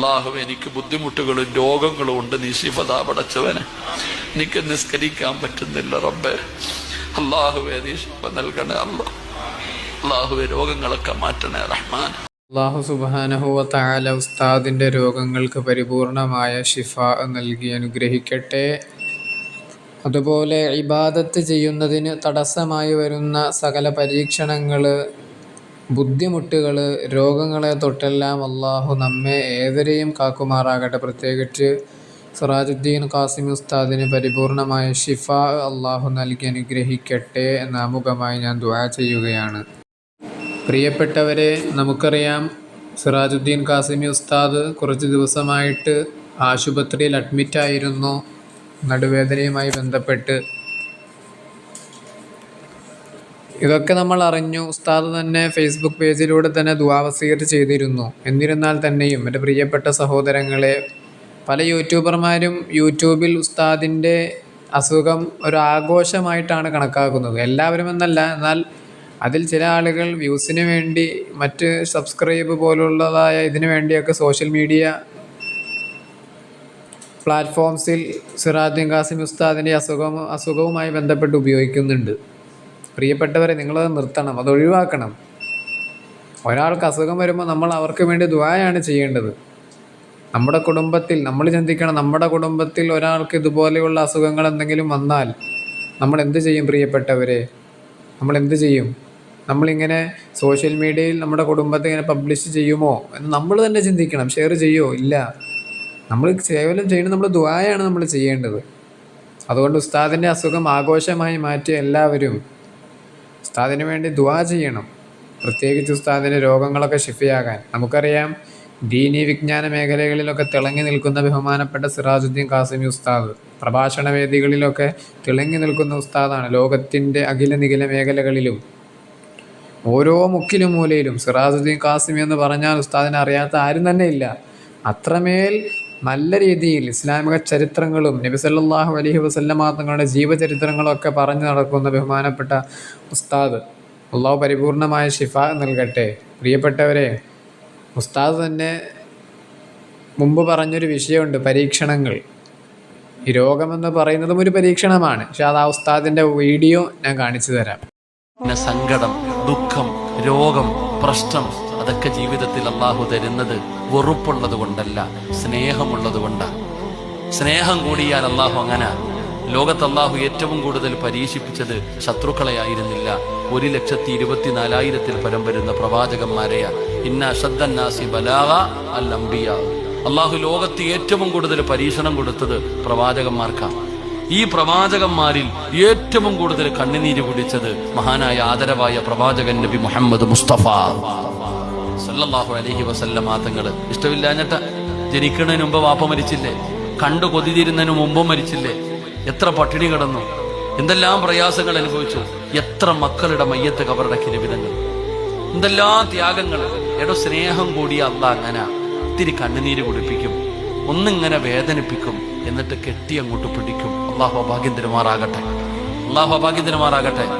അള്ളാഹു എനിക്ക് ബുദ്ധിമുട്ടുകളും രോഗങ്ങളും ഉണ്ട്. നീ ശിഫതാ പടച്ചവന്. എനിക്ക് നിസ്കരിക്കാൻ പറ്റുന്നില്ല റബ്ബെ. അള്ളാഹുവെ നീ ശിഫ നൽകണേ അല്ല അള്ളാഹുവെ രോഗങ്ങളൊക്കെ മാറ്റണേ റഹ്മാൻ അള്ളാഹു സുബാനഹുവ താല ഉസ്താദിന്റെ രോഗങ്ങൾക്ക് പരിപൂർണമായ ഷിഫ നൽകി അനുഗ്രഹിക്കട്ടെ. അതുപോലെ ഇബാദത്ത് ചെയ്യുന്നതിന് തടസ്സമായി വരുന്ന സകല പരീക്ഷണങ്ങൾ ബുദ്ധിമുട്ടുകൾ രോഗങ്ങളെ തൊട്ടെല്ലാം അള്ളാഹു നമ്മെ ഏവരെയും കാക്കുമാറാകട്ടെ. പ്രത്യേകിച്ച് സിറാജുദ്ദീൻ ഖാസിം ഉസ്താദിന് പരിപൂർണമായ ഷിഫ അള്ളാഹു നൽകി അനുഗ്രഹിക്കട്ടെ എന്ന ആമുഖമായി ഞാൻ ദുആ ചെയ്യുകയാണ്. പ്രിയപ്പെട്ടവരെ നമുക്കറിയാം സിറാജുദ്ദീൻ ഖാസിമി ഉസ്താദ് കുറച്ച് ദിവസമായിട്ട് ആശുപത്രിയിൽ അഡ്മിറ്റായിരുന്നു. നടുവേദനയുമായി ബന്ധപ്പെട്ട് ഇതൊക്കെ നമ്മൾ അറിഞ്ഞു. ഉസ്താദ് തന്നെ ഫേസ്ബുക്ക് പേജിലൂടെ തന്നെ ദുവാവസീർ ചെയ്തിരുന്നു. എന്നിരുന്നാൽ തന്നെയും എന്റെ പ്രിയപ്പെട്ട സഹോദരങ്ങളെ പല യൂട്യൂബർമാരും യൂട്യൂബിൽ ഉസ്താദിന്റെ അസുഖം ഒരു ആഘോഷമായിട്ടാണ് കണക്കാക്കുന്നത്. എല്ലാവരും എന്നല്ല എന്നാൽ അതിൽ ചില ആളുകൾ വ്യൂസിന് വേണ്ടി മറ്റ് സബ്സ്ക്രൈബ് പോലുള്ളതായ ഇതിനു വേണ്ടിയൊക്കെ സോഷ്യൽ മീഡിയ പ്ലാറ്റ്ഫോംസിൽ സിറാദ്ദീൻ ഖാസിം ഉസ്താദിന്റെ അസുഖം അസുഖവുമായി ബന്ധപ്പെട്ട് ഉപയോഗിക്കുന്നുണ്ട്. പ്രിയപ്പെട്ടവരെ നിങ്ങളത് നിർത്തണം അത് ഒഴിവാക്കണം. ഒരാൾക്ക് അസുഖം വരുമ്പോൾ നമ്മൾ അവർക്ക് വേണ്ടി ദ്വായാണ് ചെയ്യേണ്ടത്. നമ്മുടെ കുടുംബത്തിൽ നമ്മൾ ചിന്തിക്കണം നമ്മുടെ കുടുംബത്തിൽ ഒരാൾക്ക് ഇതുപോലെയുള്ള അസുഖങ്ങൾ എന്തെങ്കിലും വന്നാൽ നമ്മൾ എന്ത് ചെയ്യും പ്രിയപ്പെട്ടവരെ? നമ്മൾ എന്ത് ചെയ്യും? നമ്മളിങ്ങനെ സോഷ്യൽ മീഡിയയിൽ നമ്മുടെ കുടുംബത്തെ ഇങ്ങനെ പബ്ലിഷ് ചെയ്യുമോ എന്ന് നമ്മൾ തന്നെ ചിന്തിക്കണം ഷെയർ ചെയ്യുമോ ഇല്ല. നമ്മൾ കേവലം ചെയ്യുന്നത് നമ്മൾ ദ്വായാണ് നമ്മൾ ചെയ്യേണ്ടത്. അതുകൊണ്ട് ഉസ്താദിന്റെ അസുഖം ആഘോഷമായി മാറ്റിയ എല്ലാവരും ഉസ്താദിന് വേണ്ടി ദുവാ ചെയ്യണം. പ്രത്യേകിച്ച് ഉസ്താദിന്റെ രോഗങ്ങളൊക്കെ ഷിഫയാകാൻ നമുക്കറിയാം ദീനി വിജ്ഞാന മേഖലകളിലൊക്കെ തിളങ്ങി നിൽക്കുന്ന ബഹുമാനപ്പെട്ട സിറാജുദ്ദീൻ കാസിമി ഉസ്താദ് പ്രഭാഷണ വേദികളിലൊക്കെ തിളങ്ങി നിൽക്കുന്ന ഉസ്താദാണ് ലോകത്തിന്റെ അഖില നിഖില മേഖലകളിലും. ഓരോ മുക്കിലും മൂലയിലും സിറാജുദ്ദീൻ കാസിമി എന്ന് പറഞ്ഞാൽ ഉസ്താദിനെ അറിയാത്ത ആരും തന്നെ ഇല്ല. അത്രമേൽ നല്ല രീതിയിൽ ഇസ്ലാമിക ചരിത്രങ്ങളും നബി സല്ലല്ലാഹു അലൈഹി വസല്ലമ തങ്ങളുടെ ജീവചരിത്രങ്ങളൊക്കെ പറഞ്ഞു നടക്കുന്ന ബഹുമാനപ്പെട്ട ഉസ്താദ്. അള്ളാഹു പരിപൂർണമായ ഷിഫ നൽകട്ടെ. പ്രിയപ്പെട്ടവരെ ഉസ്താദ് തന്നെ മുമ്പ് പറഞ്ഞൊരു വിഷയമുണ്ട് പരീക്ഷണങ്ങൾ. ഈ രോഗമെന്ന് പറയുന്നതും ഒരു പരീക്ഷണമാണ്. പക്ഷെ അത് ആ ഉസ്താദിന്റെ വീഡിയോ ഞാൻ കാണിച്ചു തരാം. സങ്കടം ദുഃഖം രോഗം പ്രശ്നം അതൊക്കെ ജീവിതത്തിൽ അള്ളാഹു തരുന്നത് വെറുപ്പുള്ളത് കൊണ്ടല്ല സ്നേഹമുള്ളത് കൊണ്ടാണ് സ്നേഹം കൂടിയാൽ അള്ളാഹു അങ്ങനെ. ലോകത്ത് അള്ളാഹു ഏറ്റവും കൂടുതൽ പരീക്ഷിപ്പിച്ചത് ശത്രുക്കളെ ആയിരുന്നില്ല. ഒരു ലക്ഷത്തി ഇരുപത്തിനാലായിരത്തിൽ പരം വരുന്ന പ്രവാചകന്മാരെയാണ് ഇന്ന അൽ അള്ളാഹു ലോകത്ത് ഏറ്റവും കൂടുതൽ പരീക്ഷണം കൊടുത്തത് പ്രവാചകന്മാർക്കാണ് ഈ പ്രവാചകന്മാരിൽ ഏറ്റവും കൂടുതൽ കണ്ണുനീര് കുടിച്ചത് മഹാനായ ആദരവായ പ്രവാചകൻ നബി മുഹമ്മദ് മുസ്തഫ. സല്ലല്ലാഹു അലൈഹി വസല്ലമ തങ്ങൾ. ഇഷ്ടമില്ലാഞ്ഞിട്ട് ജനിക്കുന്നതിന് മുമ്പ് വാപ്പ മരിച്ചില്ലേ? കണ്ടു കൊതിതിരുന്നതിന് മുമ്പും മരിച്ചില്ലേ? എത്ര പട്ടിണി കിടന്നു? എന്തെല്ലാം പ്രയാസങ്ങൾ അനുഭവിച്ചു? എത്ര മക്കളുടെ മയ്യത്ത് കവറടക്കി വിധങ്ങൾ എന്തെല്ലാം ത്യാഗങ്ങൾ? എടോ സ്നേഹം കൂടിയ അല്ല അങ്ങനെ. ഇത്തിരി കണ്ണുനീര് കുടിപ്പിക്കും. ഒന്നിങ്ങനെ വേദനിപ്പിക്കും എന്നിട്ട് കെട്ടി അങ്ങോട്ട് പിടിക്കും. അള്ളാഹു അഭാഗ്യം തിരുമാറാകട്ടെ. അള്ളാഹു അഭാഗ്യം തരുമാറാകട്ടെ.